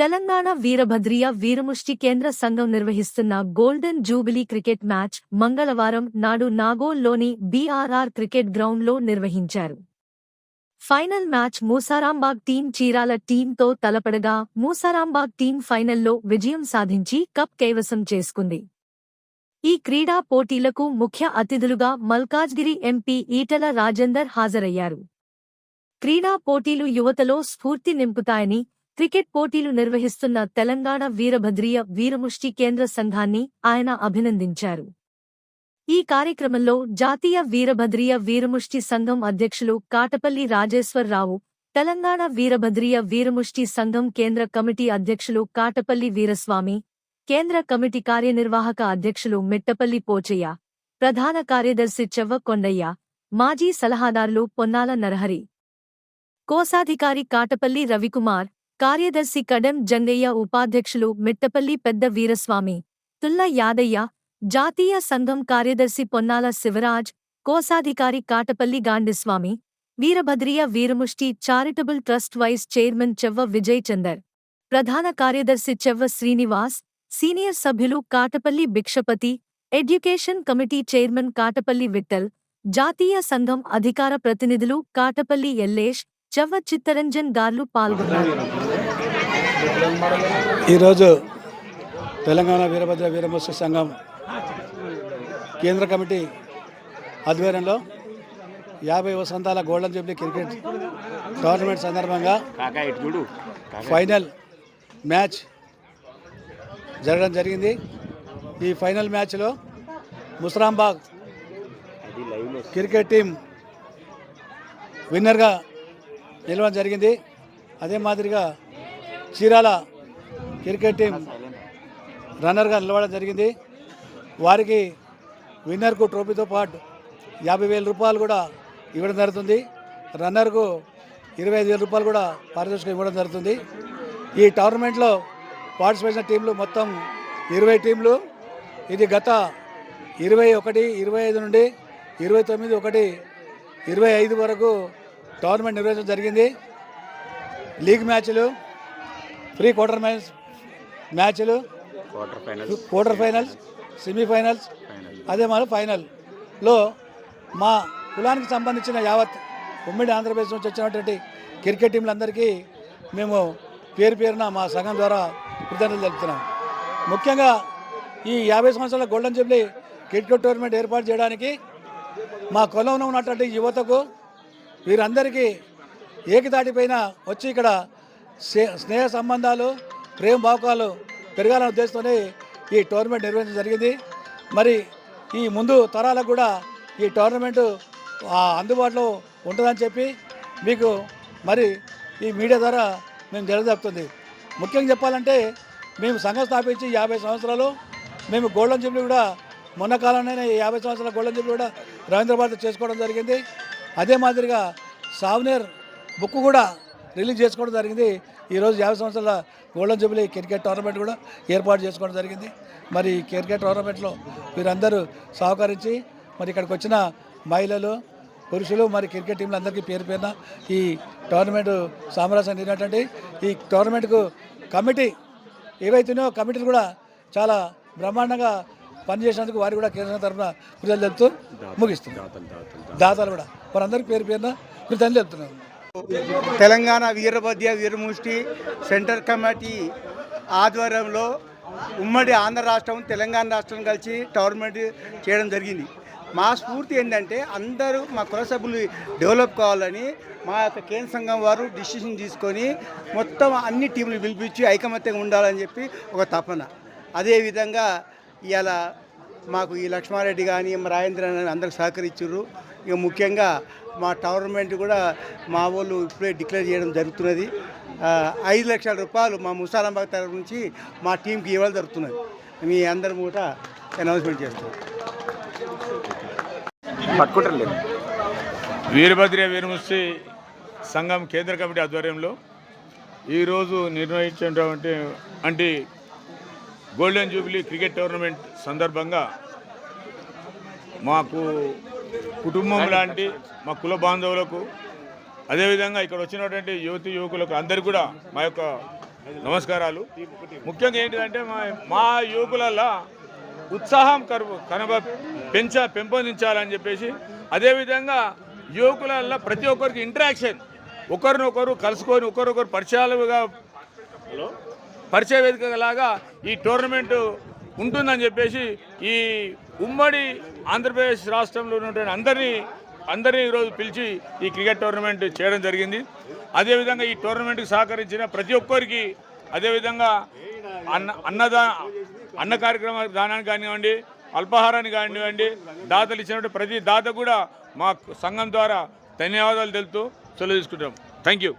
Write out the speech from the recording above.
తెలంగాణ వీరభద్రియ వీరముష్టి కేంద్ర సంఘం నిర్వహిస్తున్న గోల్డెన్ జూబిలీ క్రికెట్ మ్యాచ్ మంగళవారం నాడు నాగోల్లోని బీఆర్ఆర్ క్రికెట్ గ్రౌండ్లో నిర్వహించారు. Final match Musarambagh team Chirala టీంతో తలపడగా మూసారాంబాగ్ టీం ఫైనల్లో విజయం సాధించి కప్ కైవసం చేసుకుంది. ఈ క్రీడా పోటీలకు ముఖ్య అతిథులుగా మల్కాజ్గిరి ఎంపీ ఈటల రాజేందర్ హాజరయ్యారు. క్రీడా పోటీలు యువతలో స్ఫూర్తి నింపుతాయని క్రికెట్ పోటీలు నిర్వహిస్తున్న తెలంగాణ వీరభద్రియ వీరముష్టి కేంద్ర సంఘాన్ని ఆయన అభినందించారు. ఈ కార్యక్రమంలో జాతీయ వీరభద్రియ వీరముష్టి సంఘం అధ్యక్షులు కాటపల్లి రాజేశ్వరరావు తెలంగాణ వీరభద్రియ వీరముష్టి సంఘం కేంద్ర కమిటీ అధ్యక్షులు కాటపల్లి వీరస్వామి కేంద్ర కమిటీ కార్యనిర్వాహక అధ్యక్షులు మిట్టపల్లి పోచయ్య ప్రధాన కార్యదర్శి చెవ్వ కొండయ్య మాజీ సలహాదారులు పొన్నాల నరహరి. కోశాధికారి కాటపల్లి రవికుమార్ కార్యదర్శి కడం జంగయ్య ఉపాధ్యక్షులు మిట్టపల్లి పెద్ద వీరస్వామి తుల్ల యాదయ్య జాతీయ సంఘం కార్యదర్శి పొన్నాల శివరాజ్ కోశాధికారి Katapalli Gandiswamy Veerabhadriya Veeramushti charitable trust vice chairman Chevva Vijay Chander ప్రధాన కార్యదర్శి చెవ్వ శ్రీనివాస్ సీనియర్ సభ్యులు Katapalli Bhikshapathi education committee chairman Katapalli Vittal జాతీయ సంఘం అధికార ప్రతినిధులు కాటపల్లి ఎల్లేష్ చెవ్వ చిత్తరంజన్ గార్లు పాల్గొన్నారు. ఈరోజు తెలంగాణ వీరభద్ర వీరమత్స్య సంఘం కేంద్ర కమిటీ ఆధ్వర్యంలో యాభై వసంతాల గోల్డెన్ జూబ్లీ క్రికెట్ టోర్నమెంట్ సందర్భంగా ఫైనల్ మ్యాచ్ జరగడం జరిగింది. ఈ ఫైనల్ మ్యాచ్లో ముస్రాంబాగ్ క్రికెట్ టీం విన్నర్గా నిలవడం జరిగింది. అదే మాదిరిగా చీరాల క్రికెట్ టీం రన్నర్గా నిలవడం జరిగింది. వారికి విన్నర్కు ట్రోఫీతో పాటు యాభై వేల రూపాయలు కూడా ఇవ్వడం జరుగుతుంది. రన్నర్కు ఇరవై ఐదు వేల రూపాయలు కూడా పారితోషికం ఇవ్వడం జరుగుతుంది. ఈ టోర్నమెంట్లో పార్టిసిపేషన్ టీంలు మొత్తం ఇరవై టీంలు. ఇది గత ఇరవై ఒకటి ఇరవై ఐదు నుండి ఇరవై తొమ్మిది ఒకటి ఇరవై ఐదు వరకు టోర్నమెంట్ నిర్వహించడం జరిగింది. లీగ్ మ్యాచ్లు ప్రీ క్వార్టర్ మ్యాచ్ మ్యాచ్లు? Quarter final quarter finals semifinals final. అదే మరి ఫైనల్లో మా కులానికి సంబంధించిన యావత్ ఉమ్మడి ఆంధ్రప్రదేశ్ నుంచి వచ్చినటువంటి క్రికెట్ టీంలందరికీ మేము పేరు పేరున మా సంఘం ద్వారా కృతజ్ఞతలు తెలుపుతున్నాం. ముఖ్యంగా ఈ యాభై సంవత్సరాల గోల్డెన్ జూబ్లీ క్రికెట్ టోర్నమెంట్ ఏర్పాటు చేయడానికి మా కులంలో ఉన్నటువంటి యువతకు వీరందరికీ ఏకతాటిపైన వచ్చి ఇక్కడ స్నేహ సంబంధాలు ప్రేమ భావకాలు పెరగాలనే ఉద్దేశంతోనే ఈ టోర్నమెంట్ నిర్వహించడం జరిగింది. మరి ఈ ముందు తరాలకు కూడా ఈ టోర్నమెంటు అందుబాటులో ఉంటుందని చెప్పి మీకు మరి ఈ మీడియా ద్వారా మేము తెలియజెప్తుంది ముఖ్యంగా చెప్పాలంటే మేము సంఘం స్థాపించి యాభై సంవత్సరాలు మేము గోల్డెన్ జూబ్లీ కూడా మొన్న కాలంలోనే యాభై సంవత్సరాల గోల్డెన్ జూబ్లీ కూడా రవీంద్ర చేసుకోవడం జరిగింది. అదే మాదిరిగా సావనేర్ బుక్ కూడా రిలీజ్ చేసుకోవడం జరిగింది. ఈరోజు యాభై సంవత్సరాల గోల్డెన్ జూబ్లీ క్రికెట్ టోర్నమెంట్ కూడా ఏర్పాటు చేసుకోవడం జరిగింది. మరి ఈ క్రికెట్ టోర్నమెంట్లో వీరందరూ సహకరించి మరి ఇక్కడికి వచ్చిన మహిళలు పురుషులు మరి క్రికెట్ టీంలు అందరికీ పేరు పేరున ఈ టోర్నమెంట్ సామరాజ్యం జరిగినటువంటి ఈ టోర్నమెంట్కు కమిటీ ఏవైతున్నాయో కమిటీలు కూడా చాలా బ్రహ్మాండంగా పనిచేసినందుకు వారు కూడా కేంద్ర తరఫున కృతజ్ఞతలు తెలుపుతూ ముగిస్తుంది దాతలు కూడా. వారందరికీ పేరు పేరున కృతజ్ఞతలు తెలుపుతున్నాను తెలంగాణ వీరభద్య వీరముష్టి సెంటర్ కమిటీ ఆధ్వర్యంలో ఉమ్మడి ఆంధ్ర రాష్ట్రం తెలంగాణ రాష్ట్రం కలిసి టోర్నమెంట్ చేయడం జరిగింది. మా స్ఫూర్తి ఏంటంటే అందరూ మా కుల సభ్యులు డెవలప్ కావాలని మా యొక్క కేంద్ర సంఘం వారు డిసిషన్ తీసుకొని మొత్తం అన్ని టీంలు పిలిపించి ఐకమత్యంగా ఉండాలని చెప్పి ఒక తపన. అదేవిధంగా ఇవాళ మాకు ఈ లక్ష్మారెడ్డి కానీ రాజేంద్ర అని అందరికి సహకరించారు ఇక ముఖ్యంగా మా టోర్నమెంట్ కూడా మా వాళ్ళు ఇప్పుడే డిక్లేర్ చేయడం జరుగుతున్నది. ఐదు లక్షల రూపాయలు మా ముసాలాబాద్ తరఫు నుంచి మా టీంకి ఇవ్వడం జరుగుతున్నది. మీ అందరి మూట అనౌన్స్మెంట్ చేస్తున్నాం పట్టుకుంటారు వీరభద్ర వీరముష్టి సంఘం కేంద్ర కమిటీ ఆధ్వర్యంలో ఈరోజు నిర్వహించినటువంటి అంటే గోల్డెన్ జూబిలీ క్రికెట్ టోర్నమెంట్ సందర్భంగా మాకు కుటుంబం లాంటి మా కుల బాంధవులకు అదేవిధంగా ఇక్కడ వచ్చినటువంటి యువతి యువకులకు అందరికీ కూడా మా యొక్క నమస్కారాలు. ముఖ్యంగా ఏంటిదంటే మా మా యువకులలో ఉత్సాహం కరువు కనబ పెంచ పెంపొందించాలని చెప్పేసి అదేవిధంగా యువకులలో ప్రతి ఒక్కరికి ఇంటరాక్షన్ ఒకరినొకరు కలుసుకొని ఒకరొకరు పరిచయాలుగా పరిచయ వేదిక లాగా ఈ టోర్నమెంట్ ఉంటుందని చెప్పేసి ఈ ఉమ్మడి ఆంధ్రప్రదేశ్ రాష్ట్రంలో ఉన్నటువంటి అందరినీ అందరినీ ఈరోజు పిలిచి ఈ క్రికెట్ టోర్నమెంట్ చేయడం జరిగింది. అదేవిధంగా ఈ టోర్నమెంట్కి సహకరించిన ప్రతి ఒక్కరికి అదేవిధంగా అన్న అన్నదా అన్న కార్యక్రమ దానానికి కానివ్వండి అల్పాహారాన్ని కానివ్వండి దాతలు ఇచ్చినటువంటి ప్రతి దాత కూడా మా సంఘం ద్వారా ధన్యవాదాలు తెలుపుతూ సెలవు తీసుకుంటాం థ్యాంక్ యూ